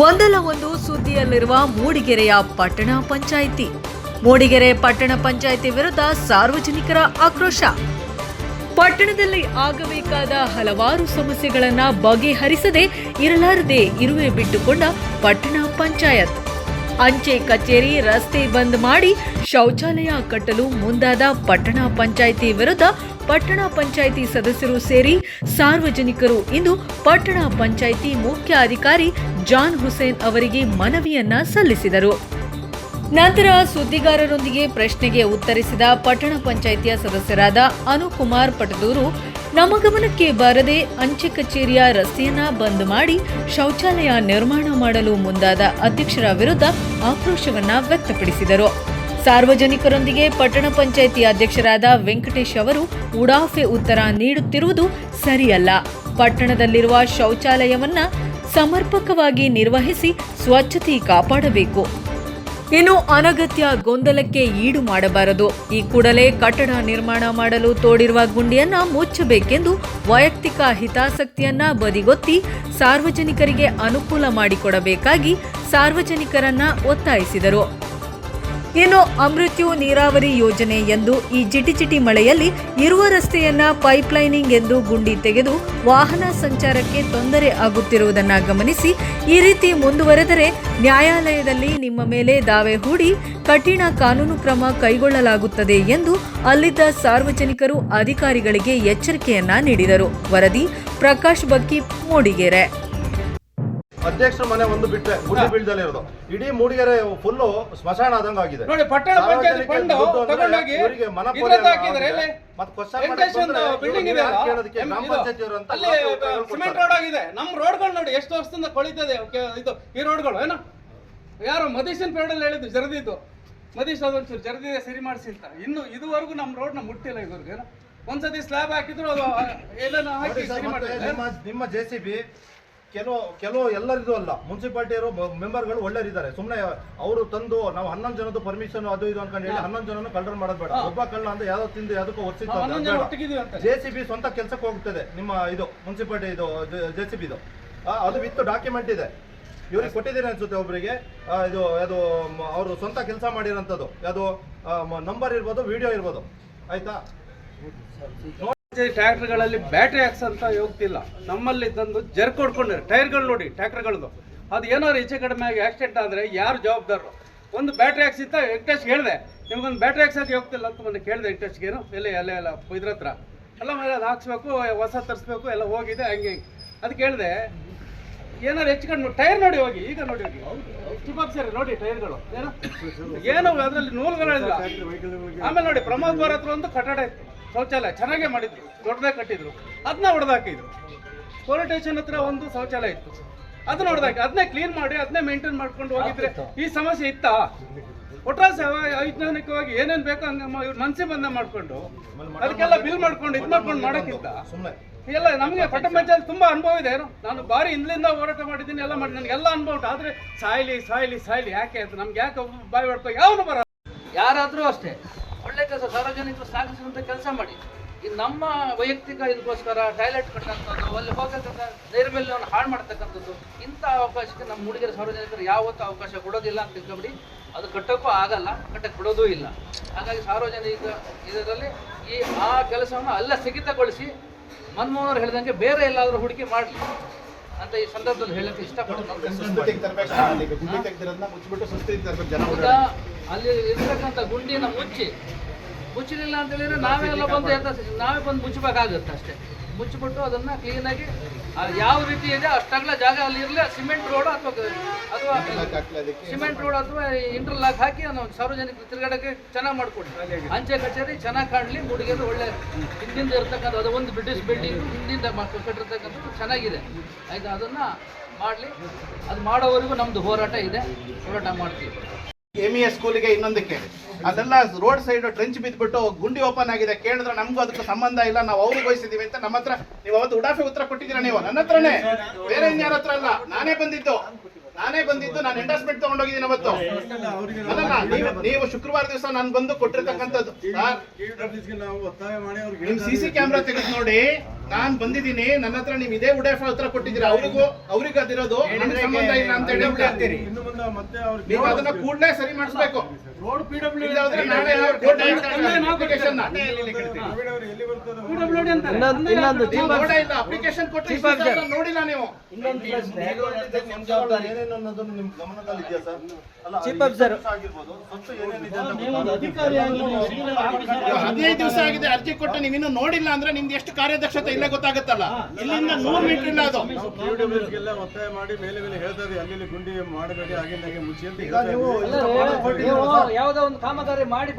ಒಂದಲ್ಲ ಒಂದು ಸುದ್ದಿಯಲ್ಲಿರುವ ಮೂಡಿಗೆರೆಯ ಪಟ್ಟಣ ಪಂಚಾಯಿತಿ. ಮೂಡಿಗೆರೆ ಪಟ್ಟಣ ಪಂಚಾಯಿತಿ ವಿರುದ್ಧ ಸಾರ್ವಜನಿಕರ ಆಕ್ರೋಶ. ಪಟ್ಟಣದಲ್ಲಿ ಆಗಬೇಕಾದ ಹಲವಾರು ಸಮಸ್ಯೆಗಳನ್ನು ಬಗೆಹರಿಸದೆ ಇರಲಾರದೆ ಇರುವೆ ಬಿಟ್ಟುಕೊಂಡ ಪಟ್ಟಣ ಪಂಚಾಯತ್. ಅಂಚೆ ಕಚೇರಿ ರಸ್ತೆ ಬಂದ್ ಮಾಡಿ ಶೌಚಾಲಯ ಕಟ್ಟಲು ಮುಂದಾದ ಪಟ್ಟಣ ಪಂಚಾಯಿತಿ ವಿರುದ್ಧ ಪಟ್ಟಣ ಪಂಚಾಯಿತಿ ಸದಸ್ಯರು ಸೇರಿ ಸಾರ್ವಜನಿಕರು ಇಂದು ಪಟ್ಟಣ ಪಂಚಾಯಿತಿ ಮುಖ್ಯ ಅಧಿಕಾರಿ ಜಾನ್ ಹುಸೇನ್ ಅವರಿಗೆ ಮನವಿಯನ್ನ ಸಲ್ಲಿಸಿದರು. ನಂತರ ಸುದ್ದಿಗಾರರೊಂದಿಗೆ ಪ್ರಶ್ನೆಗೆ ಉತ್ತರಿಸಿದ ಪಟ್ಟಣ ಪಂಚಾಯಿತಿಯ ಸದಸ್ಯರಾದ ಅನುಕುಮಾರ್ ಪಟದೂರು ನಮ್ಮ ಗಮನಕ್ಕೆ ಬಾರದೆ ಅಂಚೆ ಕಚೇರಿಯ ರಸ್ತೆಯನ್ನ ಬಂದ್ ಮಾಡಿ ಶೌಚಾಲಯ ನಿರ್ಮಾಣ ಮಾಡಲು ಮುಂದಾದ ಅಧ್ಯಕ್ಷರ ವಿರುದ್ಧ ಆಕ್ರೋಶವನ್ನ ವ್ಯಕ್ತಪಡಿಸಿದರು. ಸಾರ್ವಜನಿಕರೊಂದಿಗೆ ಪಟ್ಟಣ ಪಂಚಾಯಿತಿ ಅಧ್ಯಕ್ಷರಾದ ವೆಂಕಟೇಶ್ ಅವರು ಉಡಾಫೆ ಉತ್ತರ ನೀಡುತ್ತಿರುವುದು ಸರಿಯಲ್ಲ. ಪಟ್ಟಣದಲ್ಲಿರುವ ಶೌಚಾಲಯವನ್ನ ಸಮರ್ಪಕವಾಗಿ ನಿರ್ವಹಿಸಿ ಸ್ವಚ್ಛತೆ ಕಾಪಾಡಬೇಕು. ಇನ್ನು ಅನಗತ್ಯ ಗೊಂದಲಕ್ಕೆ ಈಡು ಮಾಡಬಾರದು. ಈ ಕೂಡಲೇ ಕಟ್ಟಡ ನಿರ್ಮಾಣ ಮಾಡಲು ತೋಡಿರುವ ಗುಂಡಿಯನ್ನ ಮುಚ್ಚಬೇಕೆಂದು ವೈಯಕ್ತಿಕ ಹಿತಾಸಕ್ತಿಯನ್ನ ಬದಿಗೊತ್ತಿ ಸಾರ್ವಜನಿಕರಿಗೆ ಅನುಕೂಲ ಮಾಡಿಕೊಡಬೇಕಾಗಿ ಸಾರ್ವಜನಿಕರನ್ನ ಒತ್ತಾಯಿಸಿದರು. ಇನ್ನು ಅಮೃತ್ಯು ನೀರಾವರಿ ಯೋಜನೆ ಎಂದು ಈ ಜಿಟಿಜಿಟಿ ಮಳೆಯಲ್ಲಿ ಇರುವ ರಸ್ತೆಯನ್ನ ಪೈಪ್ಲೈನಿಂಗ್ ಎಂದು ಗುಂಡಿ ತೆಗೆದು ವಾಹನ ಸಂಚಾರಕ್ಕೆ ತೊಂದರೆ ಆಗುತ್ತಿರುವುದನ್ನ ಗಮನಿಸಿ ಈ ರೀತಿ ಮುಂದುವರೆದರೆ ನ್ಯಾಯಾಲಯದಲ್ಲಿ ನಿಮ್ಮ ಮೇಲೆ ದಾವೆ ಹೂಡಿ ಕಠಿಣ ಕಾನೂನು ಕ್ರಮ ಕೈಗೊಳ್ಳಲಾಗುತ್ತದೆ ಎಂದು ಅಲ್ಲಿದ್ದ ಸಾರ್ವಜನಿಕರು ಅಧಿಕಾರಿಗಳಿಗೆ ಎಚ್ಚರಿಕೆಯನ್ನ ನೀಡಿದರು. ವರದಿ ಪ್ರಕಾಶ್ ಬಕ್ಕಿ ಮೂಡಿಗೆರೆ. ಅಧ್ಯಕ್ಷರ ಮನೆ ಒಂದು ಬಿಟ್ಟರೆ ಗುಡ್ಡಿ ಬೀಳ್ದಲ್ಲಿ ಇರೋದು. ಇಡೀ ಮೂಡಿಗೆರೆ ಫುಲ್ಲು ಸ್ಮಶಾನ ಆದಂಗ ಆಗಿದೆ. ನೋಡಿ ಪಟ್ಟಣ ಪಂಚಾಯತ್ ಫಂಡ್ ತಗೊಂಡೋಗಿ ಇವರಿಗೆ ಮತ್ತೆ ಬಿಲ್ಡಿಂಗ್ ಇದೆ ಯಾರು ಅಲ್ಲ? ಗ್ರಾಮ ಇದು, ಅಂತ ಅಲ್ಲಿ ಸಿಮೆಂಟ್ ರೋಡ್ ಆಗಿದೆ. ನಮ್ಮ ರೋಡ್ಗಳು ನೋಡಿ ಎಷ್ಟು ವರ್ಷದಿಂದ ಕೊಳಿತದೆ ಇದು ಈ ರೋಡ್ಗಳು ಏನ? ಯಾರು ಮದೀಶನ್ ಪೇಡಲ್ಲಿ ಹೇಳಿದ್ದು ಜರದಿದ್ದು. ಮದೀಶ್ ಅದೊಂಚೂರು ಜರದಿದೆ ಸರಿ ಮಾಡಿಸಿ ಅಂತ. ಇನ್ನು ಇದುವರೆಗೂ ನಮ್ಮ ರೋಡ್ನ ಮುಟ್ಟಿಲ್ಲ ಇದುವರೆಗೂ ಏನು? ಒಂದ್ಸತಿ ಸ್ಲ್ಯಾಬ್ ಹಾಕಿದ್ರು ಅದು ಏನೇನೋ ಹಾಕಿ ಸರಿ ಮಾಡಿದ್ರೆ ನಿಮ್ಮ ಜೆ ಸಿ ಬಿ ಕೆಲವು ಕೆಲವು ಎಲ್ಲರಿದೂ ಅಲ್ಲ ಮುನ್ಸಿಪಾಲ್ಟಿಯವರು ಮೆಂಬರ್ಗಳು ಒಳ್ಳೆಯರಿದ್ದಾರೆ ಸುಮ್ಮನೆ ಅವರು ತಂದು ನಾವು ಹನ್ನೊಂದು ಜನದ್ದು ಪರ್ಮಿಷನ್ ಅದು ಇದು ಅನ್ಕೊಂಡು ಹೇಳಿ ಹನ್ನೊಂದು ಜನನ ಕಳ್ಳರ್ ಮಾಡೋದು ಬೇಡ. ಒಬ್ಬ ಕಳ್ಳ ಅಂದ್ರೆ ಯಾವ್ದೋ ತಿಂದು ಯಾವುದಕ್ಕೂ ಒತ್ತಿತ್ತು ಜೆ ಸಿ ಬಿ ಸ್ವಂತ ಕೆಲಸಕ್ಕೆ ಹೋಗ್ತದೆ. ನಿಮ್ಮ ಇದು ಮುನ್ಸಿಪಾಲ್ಟಿ ಇದು ಜೆ ಸಿ ಬಿ ಇದು ಆ, ಅದು ವಿತ್ ಡಾಕ್ಯುಮೆಂಟ್ ಇದೆ. ಇವ್ರಿಗೆ ಕೊಟ್ಟಿದ್ದೀನಿ ಅನ್ಸುತ್ತೆ ಒಬ್ಬರಿಗೆ ಇದು ಅದು ಅವರು ಸ್ವಂತ ಕೆಲಸ ಮಾಡಿರೋಂಥದ್ದು. ಅದು ನಂಬರ್ ಇರ್ಬೋದು ವಿಡಿಯೋ ಇರ್ಬೋದು. ಆಯ್ತಾ? ಟ್ರ್ಯಾಕ್ಟರ್ಗಳಲ್ಲಿ ಬ್ಯಾಟ್ರಿ ಹಾಕ್ಸ್ ಅಂತ ಹೋಗ್ತಿಲ್ಲ ನಮ್ಮಲ್ಲಿ ತಂದು ಟೈರ್ ಟೈರ್ಗಳು ನೋಡಿ ಟ್ರ್ಯಾಕ್ಟರ್ಗಳದ್ದು ಅದು ಏನಾದ್ರು ಹೆಚ್ಚು ಕಡಿಮೆ ಆಗಿ ಆಕ್ಸಿಡೆಂಟ್ ಆದರೆ ಯಾರು ಜವಾಬ್ದಾರರು? ಒಂದು ಬ್ಯಾಟ್ರಿ ಹಾಕ್ಸ್ ಇತ್ತ ವೆಂಕಟೇಶ್ ಹೇಳಿದೆ. ನಿಮ್ಗೊಂದು ಬ್ಯಾಟ್ರಿ ಹಾಕ್ಸೋಕೆ ಹೋಗ್ತಿಲ್ಲ ಅಂತ ಮೊನ್ನೆ ಕೇಳಿದೆ ವೆಂಕಟೇಶ್ಗೆ ಏನು ಎಲ್ಲ ಎಲ್ಲ ಎಲ್ಲ ಇದ್ರ ಎಲ್ಲ ಮೇಲೆ ಅದು ಹಾಕ್ಸ್ಬೇಕು, ಹೊಸ ತರಿಸ್ಬೇಕು, ಎಲ್ಲ ಹೋಗಿದೆ, ಹಂಗೆ ಹಿಂಗೆ. ಅದಕ್ಕೆ ಕೇಳಿದೆ ಏನಾದ್ರು ಹೆಚ್ಚು ಕಡಿಮೆ ಟೈರ್ ನೋಡಿ ಹೋಗಿ, ಈಗ ನೋಡಿ ಹೋಗಿ. ಸರಿ, ನೋಡಿ ಟೈರ್ಗಳು. ಏನೋ? ಏನೋ ಅದರಲ್ಲಿ ನೂಲುಗಳಿಲ್ಲ ಆಮೇಲೆ ನೋಡಿ, ಪ್ರಮೋದ್ ಬಾರ್ ಹತ್ರ ಒಂದು ಕಟ್ಟಡ ಇತ್ತು. ಶೌಚಾಲಯ ಚೆನ್ನಾಗೇ ಮಾಡಿದ್ರು ದೊಡ್ಡದಾಗಿ ಕಟ್ಟಿದ್ರು. ಅದನ್ನ ಹೊಡೆದಾಕಿದ್ರು ಪೊಲೀಸ್ ಸ್ಟೇಷನ್ ಹತ್ರ ಒಂದು ಶೌಚಾಲಯ ಇತ್ತು. ಅದನ್ನ ಹೊಡೆದಾಕಿ ಅದನ್ನೇ ಕ್ಲೀನ್ ಮಾಡಿ ಅದನ್ನೇ ಮೇಂಟೈನ್ ಮಾಡ್ಕೊಂಡು ಹೋಗಿದ್ರೆ ಈ ಸಮಸ್ಯೆ ಇತ್ತಾ? ಒಟ್ರಾಸಿ ವೈಜ್ಞಾನಿಕವಾಗಿ ಏನೇನ್ ಬೇಕೋ ಹಂಗೆ ಇವ್ರು ಮನ್ಸಿ ಬಂದ ಮಾಡ್ಕೊಂಡು ಅದಕ್ಕೆಲ್ಲ ಬಿಲ್ ಮಾಡ್ಕೊಂಡು ಇದ್ ಮಾಡ್ಕೊಂಡು ಮಾಡೋಕ್ಕಿಂತ ಸುಮ್ಮನೆ ಎಲ್ಲ ನಮಗೆ ಪಟ್ಟ ಪಂಚಾಯತ್ ತುಂಬಾ ಅನುಭವ ಇದೆ. ಏನು? ನಾನು ಬಾರಿ ಹಿಂದ್ಲಿಂದ ಹೋರಾಟ ಮಾಡಿದ್ದೀನಿ ಎಲ್ಲ ಮಾಡಿ ನನಗೆಲ್ಲ ಅನುಭವ ಉಂಟು. ಆದ್ರೆ ಸಾಯ್ಲಿ ಸಾಯ್ಲಿ ಸಾಯ್ಲಿ. ಯಾಕೆ ಅಂತ ನಮ್ಗೆ ಯಾಕೆ ಒಬ್ಬ ಬಾಯಿ ಹೊಡ್ಕೊ ಯಾವನು ಬರ ಯಾರಾದ್ರೂ ಅಷ್ಟೇ. ಒಳ್ಳೆ ಕೆಲಸ, ಸಾರ್ವಜನಿಕರು ಸಾಗಿಸುವಂತ ಕೆಲಸ ಮಾಡಿ. ಇದು ನಮ್ಮ ವೈಯಕ್ತಿಕ ಇದಕ್ಕೋಸ್ಕರ ಟಾಯ್ಲೆಟ್ ಕಟ್ಟಂಥದ್ದು ಅಲ್ಲಿ ಹೋಗತಕ್ಕಂಥ ನೈರ್ಮಲ್ಯವನ್ನು ಹಾಳು ಮಾಡ್ತಕ್ಕಂಥದ್ದು, ಇಂಥ ಅವಕಾಶಕ್ಕೆ ನಮ್ಮ ಹುಡುಗರ ಸಾರ್ವಜನಿಕರು ಯಾವತ್ತೂ ಅವಕಾಶ ಕೊಡೋದಿಲ್ಲ ಅಂತ ತಿಳ್ಕೊಬಿಡಿ. ಅದು ಕಟ್ಟೋಕ್ಕೂ ಆಗಲ್ಲ, ಕಟ್ಟಕ್ಕೆ ಬಿಡೋದೂ ಇಲ್ಲ. ಹಾಗಾಗಿ ಸಾರ್ವಜನಿಕ ಇದರಲ್ಲಿ ಈ ಆ ಕೆಲಸವನ್ನು ಅಲ್ಲ ಸ್ಥಗಿತಗೊಳಿಸಿ ಮನಮೋಹನ್ ಹೇಳಿದಂಗೆ ಬೇರೆ ಎಲ್ಲಾದರೂ ಹೂಡಿಕೆ ಮಾಡಲಿ. ಅಂತ ಈ ಸಂದರ್ಭದಲ್ಲಿ ಹೇಳಕ್ಕೆ ಇಷ್ಟಪಡ್ತೀನಿ. ಅಲ್ಲಿ ಇರ್ತಕ್ಕಂಥ ಗುಂಡಿನ ಮುಚ್ಚಿ ಮುಚ್ಚಲಿಲ್ಲ ಅಂತ ಹೇಳಿದ್ರೆ ಎಲ್ಲ ಬಂದು ನಾವೇ ಬಂದು ಮುಚ್ಚಬೇಕಾಗುತ್ತೆ ಅಷ್ಟೇ. ಮುಚ್ಚಿಬಿಟ್ಟು ಅದನ್ನ ಕ್ಲೀನಾಗಿ ಯಾವ ರೀತಿ ಇದೆ ಅಷ್ಟಾಗ್ಲ ಜಾಗ ಅಲ್ಲಿ ಇರಲಿ ಸಿಮೆಂಟ್ ರೋಡ್ ಅಥವಾ ಅಥವಾ ಸಿಮೆಂಟ್ ರೋಡ್ ಅಥವಾ ಇಂಟರ್ಲಾಕ್ ಹಾಕಿ ನಾವು ಸಾರ್ವಜನಿಕ ತಿರುಗಾಡಕ್ಕೆ ಚೆನ್ನಾಗಿ ಮಾಡ್ಕೊಡಿ. ಅಂಚೆ ಕಚೇರಿ ಚೆನ್ನಾಗಿ ಕಾಣಲಿ ಹುಡುಗಿಯರು ಒಳ್ಳೆ ಹಿಂದಿಂದ ಇರ್ತಕ್ಕಂಥ ಅದು ಒಂದು ಬ್ರಿಟಿಷ್ ಬಿಲ್ಡಿಂಗ್ ಹಿಂದಿಂದ ಕಟ್ಟಿರ್ತಕ್ಕಂಥದ್ದು ಚೆನ್ನಾಗಿದೆ. ಆಯ್ತಾ? ಅದನ್ನ ಮಾಡಲಿ. ಅದು ಮಾಡೋವರೆಗೂ ನಮ್ದು ಹೋರಾಟ ಇದೆ. ಹೋರಾಟ ಮಾಡ್ತೀವಿ. ಎಂ ಇ ಸ್ಕೂಲಿಗೆ ಇನ್ನೊಂದಕ್ಕೆ. ಅದೆಲ್ಲ ರೋಡ್ ಸೈಡ್ ಟ್ರೆಂಚ್ ಬಿದ್ಬಿಟ್ಟು ಗುಂಡಿ ಓಪನ್ ಆಗಿದೆ. ಕೇಳಿದ್ರೆ ನಮಗೂ ಅದಕ್ಕೆ ಸಂಬಂಧ ಇಲ್ಲ. ನಾವು ಅವ್ರಿಗೆ ವಹಿಸಿದೀವಿ ಅಂತ ನಮ್ಮ ಹತ್ರ ನೀವು ಅವತ್ತು ಉಡಾಫೆ ಉತ್ತರ ಕೊಟ್ಟಿದ್ದೀರಾ ನೀವು? ನನ್ನ ಹತ್ರನೇ. ಬೇರೆ ಇನ್ಯಾರ ಹತ್ರ ಅಲ್ಲ. ನಾನೇ ಬಂದಿದ್ದು. ನಾನೇ ಬಂದಿದ್ದು. ನಾನು ಎಂಡರ್ಸ್ಮೆಂಟ್ ತಗೊಂಡೋಗಿದ್ದೀನಿ ಅವತ್ತು. ನೀವು ನೀವು ಶುಕ್ರವಾರ ದಿವಸ ನಾನು ಬಂದು ಕೊಟ್ಟಿರ್ತಕ್ಕಂಥದ್ದು. ನಿಮ್ ಸಿ ಸಿ ಕ್ಯಾಮ್ರಾ ತೆಗೆದು ನೋಡಿ. ನಾನ್ ಬಂದಿದ್ದೀನಿ ನನ್ನ ಹತ್ರ ನೀವು ಇದೇ ಉಡಾಫ್ ಹತ್ರ ಕೊಟ್ಟಿದ್ದೀರಾ? ಅವ್ರಿಗೂ ಅವ್ರಿಗೆ ಅದಿರೋದು ನನಗೆ ಸಂಬಂಧ ಇಲ್ಲ ಅಂತ ಹೇಳಿ ನೀವು ಅದನ್ನ ಕೂಡಲೇ ಸರಿ ಮಾಡಿಸ್ಬೇಕು. ರೋಡ್ ಪಿ ಡಬ್ಲ್ಯೂ ನೀವು ನೀವು ಹದಿನೈದು ದಿವಸ ಆಗಿದೆ ಅರ್ಜಿ ಕೊಟ್ಟು ಇನ್ನೂ ನೋಡಿಲ್ಲ ಅಂದ್ರೆ ನಿಮ್ದು ಎಷ್ಟು ಕಾರ್ಯದಕ್ಷತೆ ಇಲ್ಲ ಗೊತ್ತಾಗುತ್ತಲ್ಲ ಇಲ್ಲಿಂದ ನೂರು ಮೀಟರ್ ಇಲ್ಲ ಅದು ಒತ್ತಾಯ ಮಾಡಿ ಮೇಲೆ ಮೇಲೆ ಹೇಳ್ತಾ ಇದ್ದೀವಿ ಅಲ್ಲಿ ಗುಂಡಿ ಮಾಡಬೇಡಿ ಆಗಿಂದಾಗೆ ಮುಚ್ಚಿ ನೀವು. ನೀವು ಯಾವುದೋ ಒಂದು ಕಾಮಗಾರಿ ಮಾಡಿ